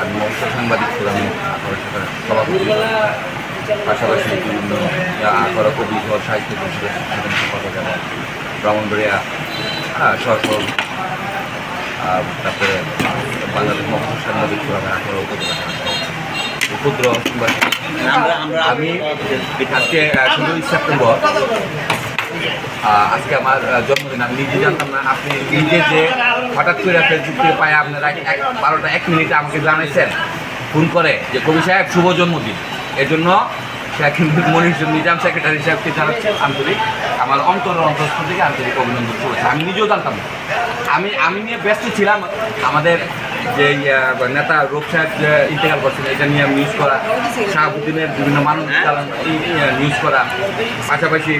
আমি মমতা সাংবাদিক ফোরামে সভাপতি পাশাপাশি বিভিন্ন আখড়া কবি সাহিত্য পরিষদের ব্রাহ্মণবাড়িয়া সরকার তারপরে বাংলাদেশ মমতা সাংবাদিক ফোরামের আখড়া উপজেলা ক্ষুদ্র আমি আজকে ষোলোই সেপ্টেম্বর আজকে আমার জন্মদিন, আমি নিজে জানতাম না। আপনি নিজে যে হঠাৎ করে ফেসবুক থেকে পায় আপনারা এক বারোটা, এক মিনিটে আমাকে জানাইছেন, ফোন করে যে কবি সাহেব, শুভ জন্মদিন। এর জন্য শেখ মনির নিজাম সেক্রেটারি সাহেবকে জানাচ্ছি আন্তরিক, আমার অন্তর অন্তস্থ থেকে আন্তরিক অভিনন্দন শুভেচ্ছা। আমি নিজেও জানতাম আমি আমি নিয়ে ব্যস্ত ছিলাম, আমাদের যে নেতা রূপ সাহেব যে ইন্তেকাল করছেন এটা নিয়ে নিউজ করা শাহাবুদ্দিনের বিভিন্ন মানুষ নিউজ করা পাশাপাশি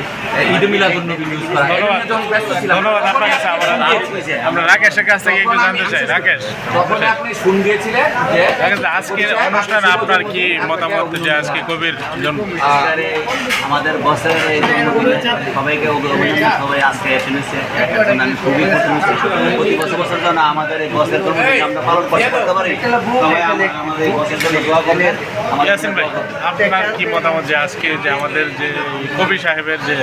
ঈদ মিলাদুল নবী নিউজ করা যখন ব্যস্ত ছিলাম আপনার কাছে আমরা আমরা রাকেশের কাছ থেকে একটু জানতে চাই। রাকেশ তখন আপনি শুন দিয়েছিলেন যে রাকেশ আজকের আপনার কি মতামত যে আজকে কবির জন্ম? আমাদের বসের এই সবাইকে অভিনন্দন সবাই আজকে জন্য আমি খুবই প্রতি বছর বছর যেন আমাদের এই বসের আমরা পালন করতে পারি। সবাই আমাদের এই দোয়া করবেন। ইয়াসিন ভাই আপনার কি মতামত যে আজকে যে আমাদের যে কবি সাহেবের যে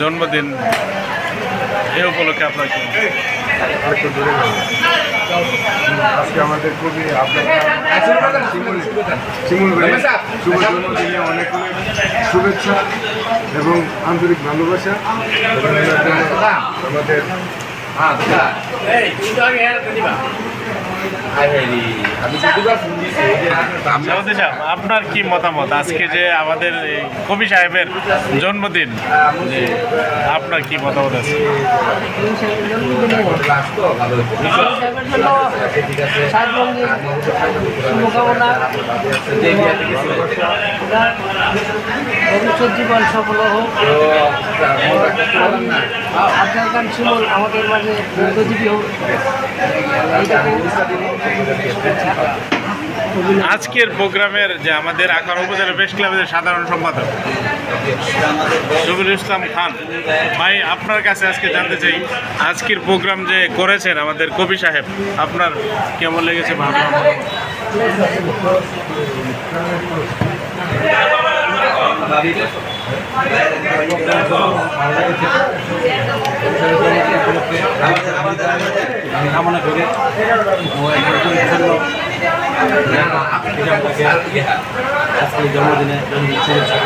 জন্মদিন এই উপলক্ষে আপনার কি। আজকে আমাদের খুবই আপনার শিমুল শিমুল শুভ জন্মদিনে অনেক অনেক শুভেচ্ছা এবং আন্তরিক ভালোবাসা। এবং এনার আমাদের আপনার কি মতামত আজকে যে আমাদের কবি সাহেবের জন্মদিন যে আপনার কি মতামত আছে শুভকামনা ছিল। ভবিষ্যৎ জীবন সফল হোক। আফজাল খান সুমন আমাদের মাঝে দীর্ঘজীবী হোক। আজকের প্রোগ্রামের যে আমাদের আখার উপজেলা প্রেস ক্লাবের সাধারণ সম্পাদক জবির ইসলাম খান। ভাই, আপনার কাছে আজকে জানতে চাই, আজকের প্রোগ্রাম যে করেছেন আমাদের কবি সাহেব, আপনার কেমন লেগেছে ভালো আমি কামনা করি আজকে জন্মদিনে জন্মদিন শুভেচ্ছা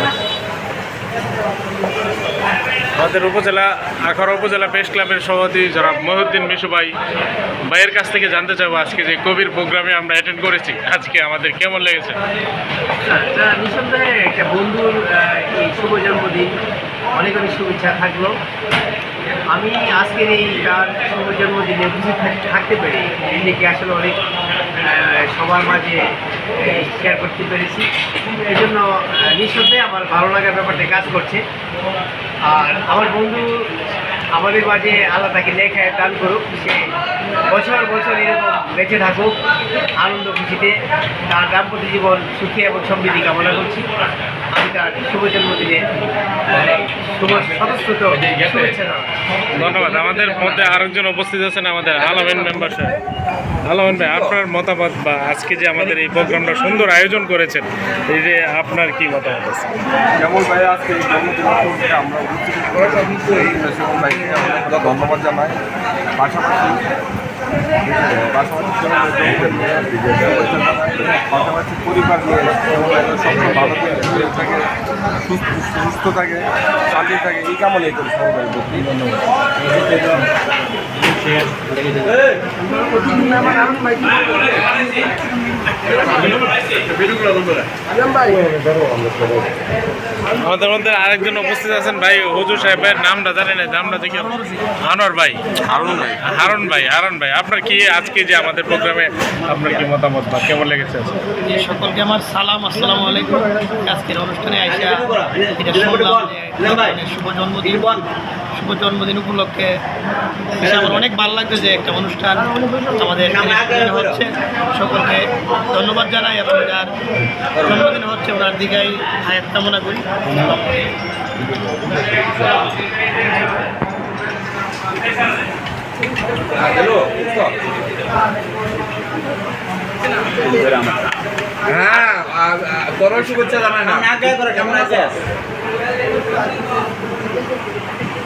আমাদের উপজেলা আখাড়া উপজেলা প্রেস ক্লাবের সভাপতি যারা মহিউদ্দিন মিশু ভাই, ভাইয়ের কাছ থেকে জানতে চাইব আজকে যে কবির প্রোগ্রামে আমরা অ্যাটেন্ড করেছি। আজকে আমাদের কেমন লেগেছে? আচ্ছা একটা বন্ধুর শুভ জন্মদিন, অনেক অনেক শুভেচ্ছা থাকল। আমি আজকের এই তার শুভ জন্মদিনে উপস্থিত থাকতে পেরে নিজেকে আসলে অনেক সবার মাঝে শেয়ার করতে পেরেছি। এই জন্য নিঃসন্দেহে আমার ভালো লাগার ব্যাপারটা কাজ করছে। আর আমার বন্ধু আমাদের মাঝে আল্লাহ তাকে লেখায় দান করুক, সে বছর বছর এরকম বেঁচে থাকুক, আনন্দ খুশিতে তার দাম্পত্য জীবন সুখী এবং সমৃদ্ধি কামনা করছি। শুভ জন্মদিনে সদস্যত ধন্যবাদ। আমাদের মধ্যে আরেকজন উপস্থিত আছেন আমাদের আলমেন মেম্বার সাহেব আলমেন ভাই আপনার মতামত বা আজকে যে আমাদের এই প্রোগ্রামটা সুন্দর আয়োজন করেছেন এই যে আপনার কি মতামত আছে? যেমন ভাই আজকে এই আমরা উপস্থিত ধন্যবাদ জানাই। পাশাপাশি পাশাপাশি পরিবার নিয়ে সবসময় ভালো থাকে, সুস্থ থাকে, শান্তি থাকে, এই কামনাই করি সবাই ধন্যবাদ আমাদের মধ্যে আরেকজন উপস্থিত আছেন ভাই হুজুর সাহেবের নামটা জানেন না নামটা দেখি। আনোয়ার ভাই। হারুন ভাই। হারুন ভাই হারুন ভাই আপনার কি আজকে যে আমাদের প্রোগ্রামে আপনার কি মতামত বা কেমন লেগেছে সকলকে আমার সালাম আসসালামু আলাইকুম। আজকের অনুষ্ঠানে আইসা এটা শুনলাম শুভ জন্মদিন। শুভ জন্মদিন উপলক্ষে। এসে আমার অনেক ভালো লাগছে যে একটা অনুষ্ঠান আমাদের হচ্ছে। সকলকে ধন্যবাদ জানাই এবং যার জন্মদিন হচ্ছে ওনার দিকেই হায়াত কামনা করি। হ্যালো হ্যাঁ শুভেচ্ছা জানাই না। আগে কেমন আছিস?